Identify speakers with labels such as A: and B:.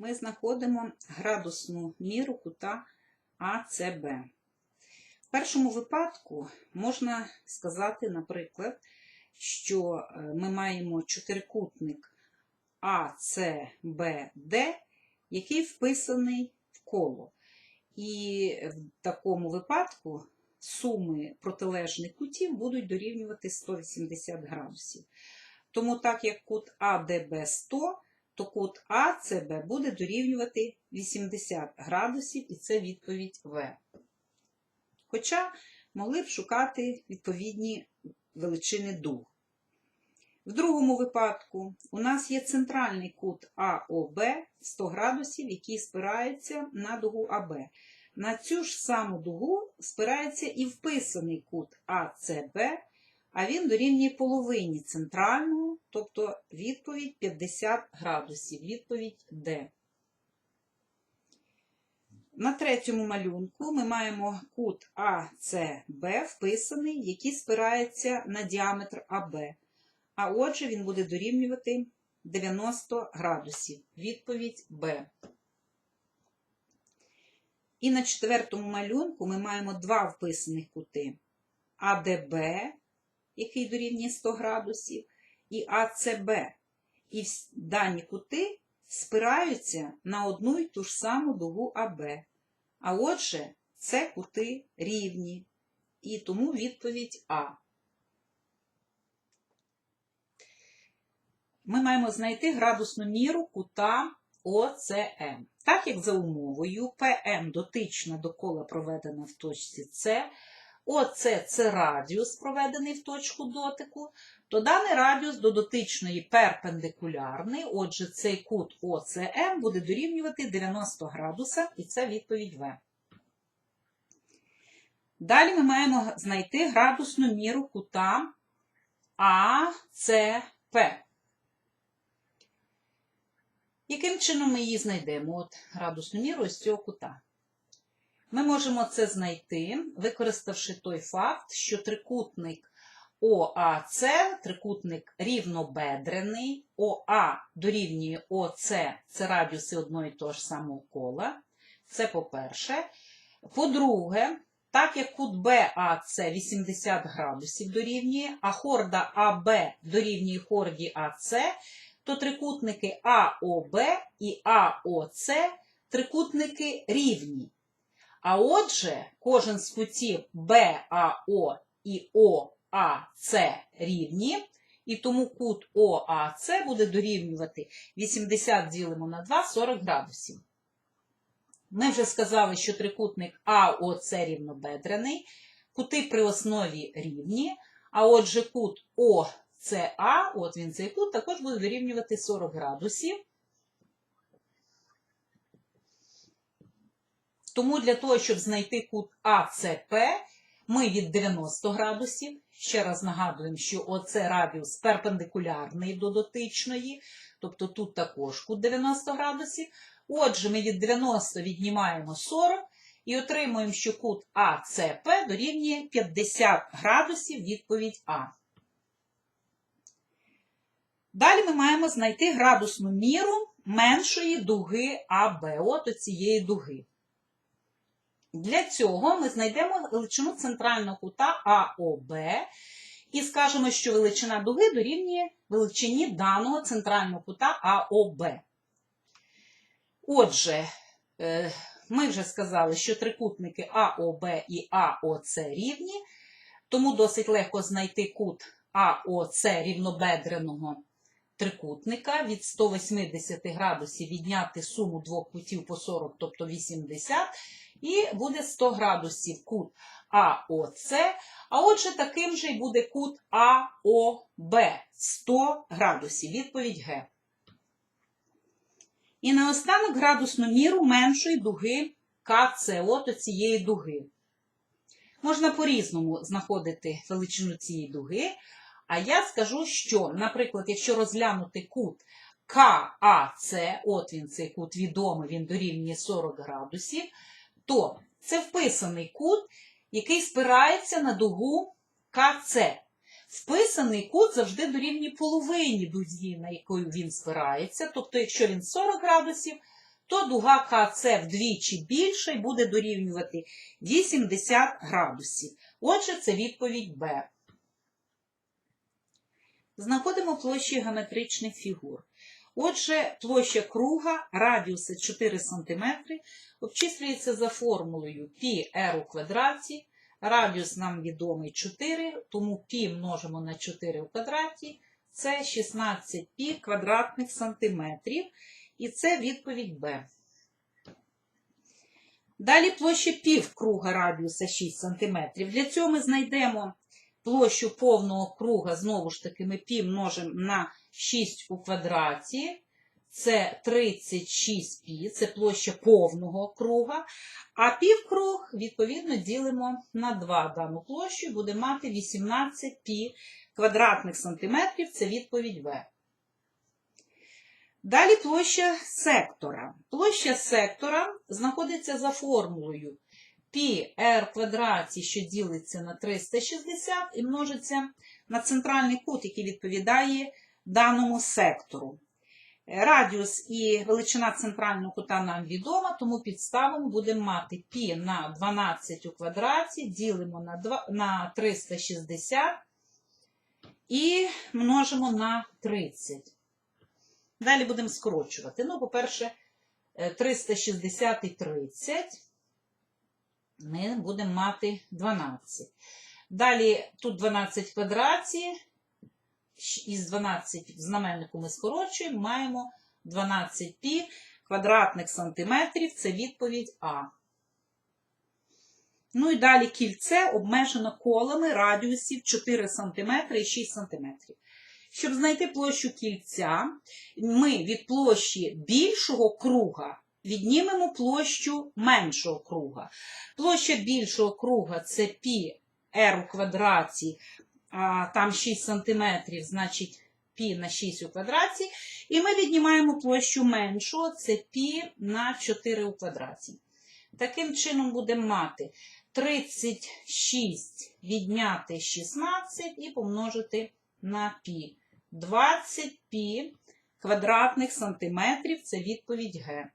A: ми знаходимо градусну міру кута АЦБ. В першому випадку можна сказати, наприклад, що е, ми маємо чотирикутник АЦБД, який вписаний в коло. І в такому випадку суми протилежних кутів будуть дорівнювати 180 градусів. Тому так як кут АДБ 100, то кут АЦБ буде дорівнювати 80 градусів, і це відповідь В. Хоча могли б шукати відповідні величини дуг. В другому випадку у нас є центральний кут АОБ 100 градусів, який спирається на дугу АБ. На цю ж саму дугу спирається і вписаний кут АЦБ, а він дорівнює половині центрального, тобто відповідь 50 градусів, відповідь Д. На третьому малюнку ми маємо кут АЦБ вписаний, який спирається на діаметр АБ. А отже, він буде дорівнювати 90 градусів. Відповідь Б. І на четвертому малюнку ми маємо два вписаних кути. АДБ, який дорівнює 100 градусів, і АЦБ. І дані кути спираються на одну й ту ж саму дугу АБ. А отже, це кути рівні. І тому відповідь А. Ми маємо знайти градусну міру кута ОЦМ. Так як за умовою ПМ дотична до кола проведена в точці С, ОЦ це радіус, проведений в точку дотику, то даний радіус до дотичної перпендикулярний, отже, цей кут ОЦМ буде дорівнювати 90 градуса, і це відповідь В. Далі ми маємо знайти градусну міру кута АЦП. Яким чином ми її знайдемо? От градусну міру ось цього кута. Ми можемо це знайти, використавши той факт, що трикутник ОАЦ, трикутник рівнобедрений, ОА дорівнює ОЦ, це радіуси одного і того ж самого кола. Це по-перше. По-друге, так як кут БАЦ 80 градусів дорівнює, а хорда АБ дорівнює хорді АЦ, то трикутники АОБ і АОЦ трикутники рівні. А отже, кожен з кутів БАО і ОАЦ рівні, і тому кут ОАЦ буде дорівнювати 80 ділимо на 2 40 градусів. Ми вже сказали, що трикутник АОЦ рівнобедрений, кути при основі рівні, а отже, кут ОЦА, от він цей кут, також буде дорівнювати 40 градусів. Тому для того, щоб знайти кут АЦП, ми від 90 градусів, ще раз нагадуємо, що оце радіус перпендикулярний до дотичної, тобто тут також кут 90 градусів. Отже, ми від 90 віднімаємо 40 і отримуємо, що кут АЦП дорівнює 50 градусів відповідь А. Далі ми маємо знайти градусну міру меншої дуги АБ, от цієї дуги. Для цього ми знайдемо величину центрального кута АОБ і скажемо, що величина дуги дорівнює величині даного центрального кута АОБ. Отже, е, ми вже сказали, що трикутники АОБ і АОЦ рівні, тому досить легко знайти кут АОЦ рівнобедреного трикутника від 180 градусів відняти суму двох кутів по 40, тобто 80, і буде 100 градусів кут АОЦ, а отже, таким же й буде кут АОБ 100 градусів. Відповідь Г. І наостанок градусну міру меншої дуги КЦ, от цієї дуги. Можна по-різному знаходити величину цієї дуги, а я скажу, що, наприклад, якщо розглянути кут КАЦ, от він цей кут відомий, він дорівнює 40 градусів, то це вписаний кут, який спирається на дугу КЦ. Вписаний кут завжди дорівнює половині дузі, на яку він спирається. Тобто, якщо він 40 градусів, то дуга КЦ вдвічі більша і буде дорівнювати 80 градусів. Отже, це відповідь Б. Знаходимо площі геометричних фігур. Отже, площа круга радіуса 4 см обчислюється за формулою πr у квадраті. Радіус нам відомий 4, тому π множимо на 4 у квадраті. Це 16 π квадратних сантиметрів. І це відповідь Б. Далі площа півкруга радіуса 6 см. Для цього ми знайдемо площу повного круга, знову ж таки, ми пі множимо на 6 у квадраті. Це 36 пі, це площа повного круга. А півкруг, відповідно, ділимо на 2 дану площу і буде мати 18 пі квадратних сантиметрів. Це відповідь В. Далі площа сектора. Площа сектора знаходиться за формулою πr квадраті, що ділиться на 360, і множиться на центральний кут, який відповідає даному сектору. Радіус і величина центрального кута нам відома, тому підставимо будемо мати π на 12 у квадраті, ділимо на, 2, на 360 і множимо на 30. Далі будемо скорочувати. Ну, по-перше, 360 і 30 ми будемо мати 12. Далі тут 12 в квадраті, із 12 в знаменнику ми скорочуємо, маємо 12 пі квадратних сантиметрів, це відповідь А. Ну і далі кільце обмежено колами радіусів 4 см і 6 см. Щоб знайти площу кільця, ми від площі більшого круга віднімемо площу меншого круга. Площа більшого круга це пі r у квадраті, а там 6 см, значить пі на 6 у квадраті. І ми віднімаємо площу меншого, це пі на 4 у квадраті. Таким чином будемо мати 36 відняти 16 і помножити на пі. 20 пі квадратних сантиметрів це відповідь Г.